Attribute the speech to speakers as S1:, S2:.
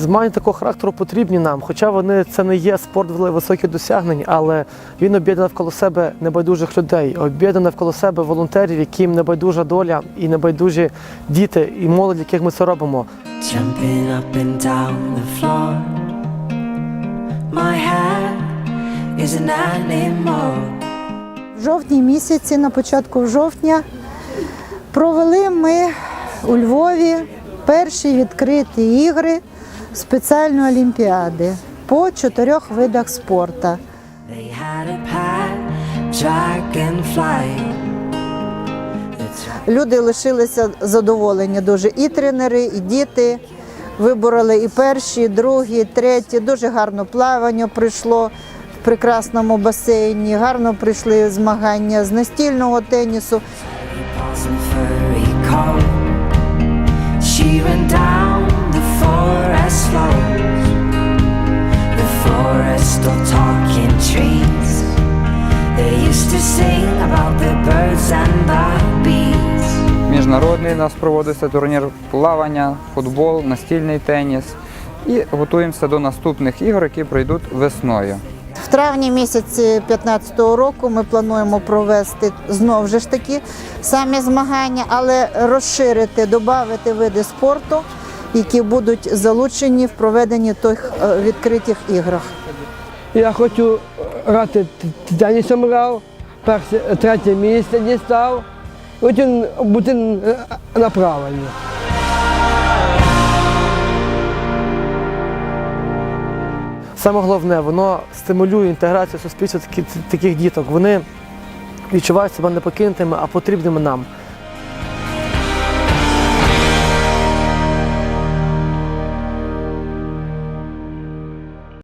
S1: Змагання такого характеру потрібні нам, хоча вони це не є спорт високих досягнень, але він об'єднує навколо себе небайдужих людей, об'єднує навколо себе волонтерів, яким небайдужа доля і небайдужі діти і молодь, яких ми це робимо.
S2: Up and down the floor. My isn't anymore.
S3: В жовтні місяці, на початку жовтня, провели ми у Львові перші відкриті ігри спеціальної олімпіади по чотирьох видах спорту. Люди лишилися задоволені дуже. І тренери, і діти вибороли і перші, і другі, і треті. Дуже гарно плавання прийшло в прекрасному басейні. Гарно прийшли змагання з настільного тенісу.
S2: Forest of talking trees. They used to sing about the birds and the bees.
S4: Міжнародний у нас проводиться турнір плавання, футбол, настільний теніс. І готуємося до наступних ігор, які пройдуть весною.
S3: В травні місяці 2015 року ми плануємо провести знову ж таки самі змагання, але розширити, додати види спорту, які будуть залучені в проведенні тих е, відкритих іграх.
S5: Я хочу грати тенісом грав, перше, третє місце дістав. Хочу бути направлений.
S1: Саме головне, воно стимулює інтеграцію суспільства таких діток. Вони відчувають себе не покинутими, а потрібними нам.